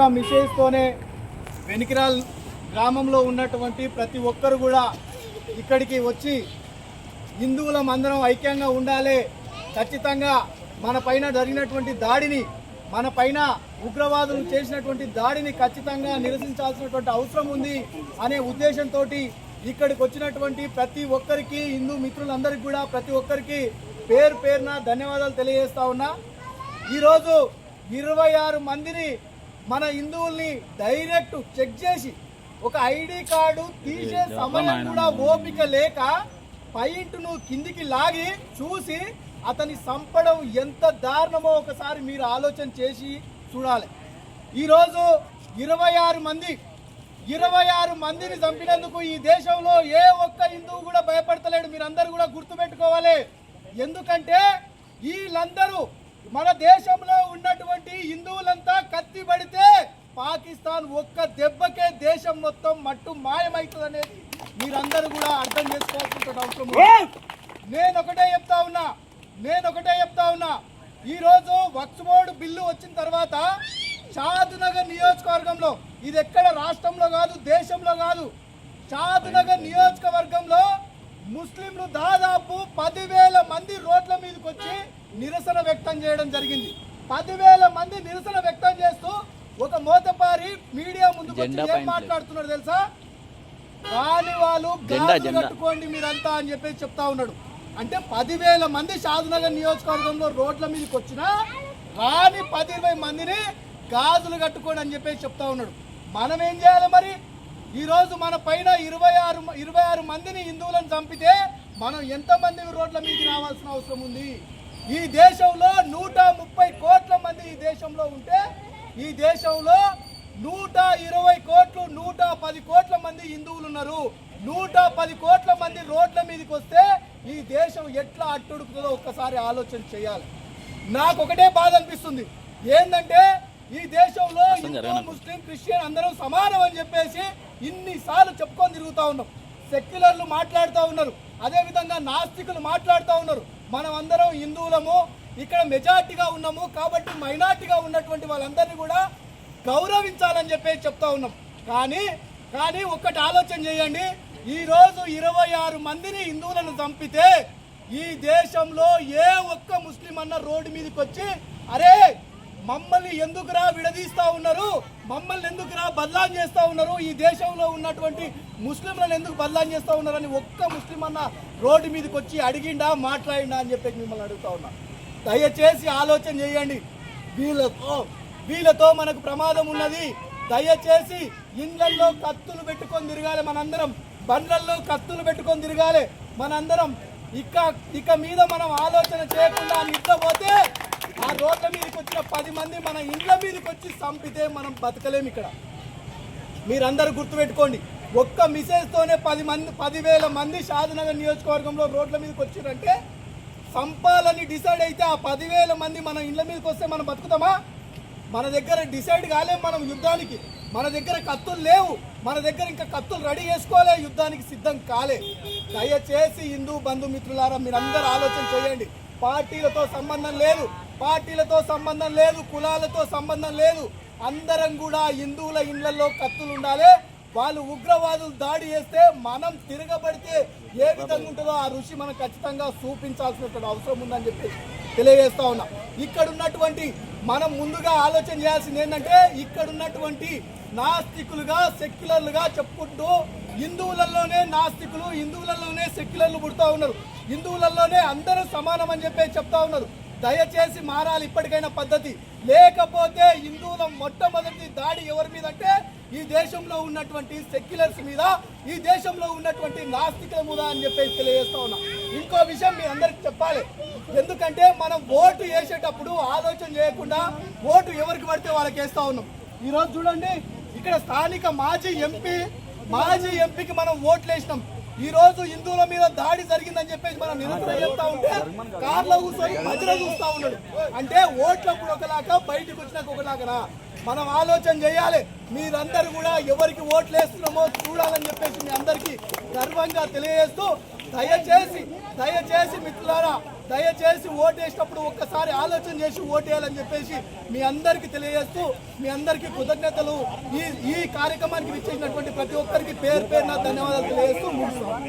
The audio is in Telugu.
ఒక్క మిసేజ్తోనే వెనికిరాల్ గ్రామంలో ఉన్నటువంటి ప్రతి ఒక్కరు కూడా ఇక్కడికి వచ్చి హిందువులం అందరం ఐక్యంగా ఉండాలి ఖచ్చితంగా మన పైన జరిగినటువంటి దాడిని మన పైన ఉగ్రవాదులు చేసినటువంటి దాడిని ఖచ్చితంగా నిరసించాల్సినటువంటి అవసరం ఉంది అనే ఉద్దేశంతో ఇక్కడికి వచ్చినటువంటి ప్రతి ఒక్కరికి హిందూ మిత్రులందరికీ కూడా ప్రతి ఒక్కరికి పేరు పేరున ధన్యవాదాలు తెలియజేస్తా ఉన్నా. ఈరోజు ఇరవై ఆరు మందిని మన హిందువుల్ని డైరెక్ట్ చెక్ చేసి ఒక ఐడి కార్డు తీసే సమయం కూడా ఓపిక లేక పైంట్ను కిందికి లాగి చూసి అతని సంపడం ఎంత దారుణమో ఒకసారి మీరు ఆలోచన చేసి చూడాలి. ఈరోజు ఇరవై ఆరు మంది ఇరవై ఆరు మందిని చంపినందుకు ఈ దేశంలో ఏ ఒక్క హిందువు కూడా భయపడతలేడు. మీరందరూ కూడా గుర్తుపెట్టుకోవాలి. ఎందుకంటే వీళ్ళందరూ మన దేశంలో ఉన్నటువంటి హిందువులంతా కత్తి పడితే పాకిస్తాన్ ఒక్క దెబ్బకే దేశం మొత్తం మట్టు మాయమవుతుంది అనేది మీరందరూ కూడా అర్థం చేసుకోవాల్సిన అవసరం. నేను ఒకటే చెప్తా ఉన్నా నేను ఒకటే చెప్తా ఉన్నా. ఈ రోజు వక్స్ బోర్డు బిల్లు వచ్చిన తర్వాత షాద్నగర్ నియోజకవర్గంలో ఇది ఎక్కడ రాష్ట్రంలో కాదు దేశంలో కాదు షాద్నగర్ నియోజకవర్గంలో ముస్లింలు దాదాపు పదివేల మంది రోడ్ల మీదకి వచ్చి నిరసన వ్యక్తం చేయడం జరిగింది. పదివేల మంది నిరసన వ్యక్తం చేస్తూ ఒక మీడియా ఏం పైన మాట్లాడుతున్నాడు తెలుసా? రాని వాళ్ళు. కట్టుకోండి మీరంతా అని చెప్పేసి చెప్తా ఉన్నాడు. అంటే పదివేల మంది షాద్నగర్ నియోజకవర్గంలో రోడ్ల మీదకి వచ్చినా రాని పది ఇరవై మందిని గాజులు కట్టుకోండి అని చెప్పేసి చెప్తా ఉన్నాడు. మనం ఏం చేయాలి మరి? ఈ రోజు మన పైన ఇరవై ఆరు ఇరవై ఆరు మందిని హిందువులను చంపితే మనం ఎంతమంది రోడ్ల మీదకి రావాల్సిన అవసరం ఉంది? ఈ దేశంలో నూట ముప్పై కోట్ల మంది ఈ దేశంలో ఉంటే ఈ దేశంలో నూట ఇరవై కోట్లు నూట పది కోట్ల మంది హిందువులు ఉన్నారు. నూట పది కోట్ల మంది రోడ్ల మీదకి వస్తే ఈ దేశం ఎట్లా అట్టుడుకుతుందో ఒక్కసారి ఆలోచన చేయాలి. నాకు ఒకటే బాధ అనిపిస్తుంది. ఏంటంటే ఈ దేశంలో హిందూ ముస్లిం క్రిస్టియన్ అందరం సమానం అని చెప్పేసి ఇన్నిసార్లు చెప్పుకొని తిరుగుతా ఉన్నాం. సెక్యులర్లు మాట్లాడుతూ ఉన్నారు. అదే విధంగా నాస్తికులు మాట్లాడుతూ ఉన్నారు. మనం అందరం హిందువులము ఇక్కడ మెజార్టీగా ఉన్నాము కాబట్టి మైనార్టీగా ఉన్నటువంటి వాళ్ళందరినీ కూడా గౌరవించాలని చెప్పేసి చెప్తా ఉన్నాం. కానీ కానీ ఒక్కటి ఆలోచన చేయండి. ఈరోజు ఇరవై ఆరు మందిని హిందువులను చంపితే ఈ దేశంలో ఏ ఒక్క ముస్లిం అన్న రోడ్డు మీదకి వచ్చి అరే మమ్మల్ని ఎందుకురా విడదీస్తా ఉన్నారు? మమ్మల్ని ఎందుకురా బదలాం చేస్తూ ఉన్నారు? ఈ దేశంలో ఉన్నటువంటి ముస్లింలను ఎందుకు బదలాం చేస్తూ ఉన్నారని ఒక్క ముస్లిం అన్న రోడ్డు మీదకి వచ్చి అడిగిండా మాట్లాడిండా అని చెప్పి మిమ్మల్ని అడుగుతా ఉన్నా. దయచేసి ఆలోచన చేయండి. వీళ్ళతో వీళ్ళతో మనకు ప్రమాదం ఉన్నది. దయచేసి ఇండ్లల్లో కత్తులు పెట్టుకొని తిరగాలి మనందరం. బండ్లల్లో కత్తులు పెట్టుకొని తిరగాలి మనందరం. ఇక ఇక మీద మనం ఆలోచన చేయకుండా నిద్రపోతే ఆ రోడ్ల మీదకి వచ్చిన పది మంది మన ఇండ్ల మీదకి వచ్చి చంపితే మనం బతకలేము ఇక్కడ. మీరందరూ గుర్తుపెట్టుకోండి. ఒక్క మిసేజ్తోనే పది మంది పదివేల మంది షాద్నగర్ నియోజకవర్గంలో రోడ్ల మీదకి వచ్చారంటే చంపాలని డిసైడ్ అయితే ఆ పదివేల మంది మన ఇండ్ల మీదకి వస్తే మనం బతుకుతామా? మన దగ్గర డిసైడ్ కాలేము మనం యుద్ధానికి. మన దగ్గర కత్తులు లేవు. మన దగ్గర ఇంకా కత్తులు రెడీ చేసుకోలే. యుద్ధానికి సిద్ధం కాలే. దయచేసి హిందూ బంధుమిత్రులారా మీరందరూ ఆలోచన చేయండి. పార్టీలతో సంబంధం లేదు. పార్టీలతో సంబంధం లేదు. కులాలతో సంబంధం లేదు. అందరం కూడా హిందువుల ఇళ్ళలో కత్తులు ఉండాలి. వాళ్ళు ఉగ్రవాదులు దాడి చేస్తే మనం తిరగబడితే ఏ విధంగా ఉంటుందో ఆ ఋషి మనం ఖచ్చితంగా చూపించాల్సిన అవసరం ఉందని చెప్పి తెలియజేస్తా ఉన్నా. ఇక్కడ ఉన్నటువంటి మనం ముందుగా ఆలోచన చేయాల్సింది ఏంటంటే ఇక్కడ ఉన్నటువంటి నాస్తికులుగా సెక్యులర్లుగా చెప్పుకుంటూ హిందువులలోనే నాస్తికులు హిందువులలోనే సెక్యులర్లు పుడతా ఉన్నారు. హిందువులలోనే అందరూ సమానం అని చెప్పి చెప్తా ఉన్నారు. దయచేసి మారాలి ఇప్పటికైనా పద్ధతి. లేకపోతే హిందువుల మొట్టమొదటి దాడి ఎవరి మీద అంటే ఈ దేశంలో ఉన్నటువంటి సెక్యులర్స్ మీద ఈ దేశంలో ఉన్నటువంటి నాస్తికుల మీద అని చెప్పేసి తెలియజేస్తా ఉన్నా. ఇంకో విషయం మీ అందరికి చెప్పాలి. ఎందుకంటే మనం ఓటు వేసేటప్పుడు ఆలోచన చేయకుండా ఓటు ఎవరికి పడితే వాళ్ళకి వేస్తా ఉన్నాం. ఈరోజు చూడండి ఇక్కడ స్థానిక మాజీ ఎంపీ మాజీ ఎంపీకి మనం ఓట్లు వేసినాం. ఈ రోజు హిందువుల మీద దాడి జరిగిందని చెప్పేసి మనం నిరంతరం చెప్తా ఉంటే కార్లో కూర్చొని మధ్యలో చూస్తా ఉన్నాడు. అంటే ఓట్లప్పుడు ఒకలాగా బయటకు వచ్చినాక ఒకలాగనా మనం ఆలోచన చేయాలి. మీరందరూ కూడా ఎవరికి ఓట్లు వేస్తున్నామో చూడాలని చెప్పేసి మీ అందరికీ గర్వంగా తెలియజేస్తూ దయచేసి దయచేసి మిత్రులారా దయచేసి ఓటేసినప్పుడు ఒక్కసారి ఆలోచన చేసి ఓటేయాలని చెప్పేసి మీ అందరికీ తెలియజేస్తూ మీ అందరికీ కృతజ్ఞతలు. ఈ ఈ కార్యక్రమానికి విచ్చేసినటువంటి ప్రతి ఒక్కరికి పేరు పేరున ధన్యవాదాలు తెలియజేస్తూ ముగిస్తున్నాం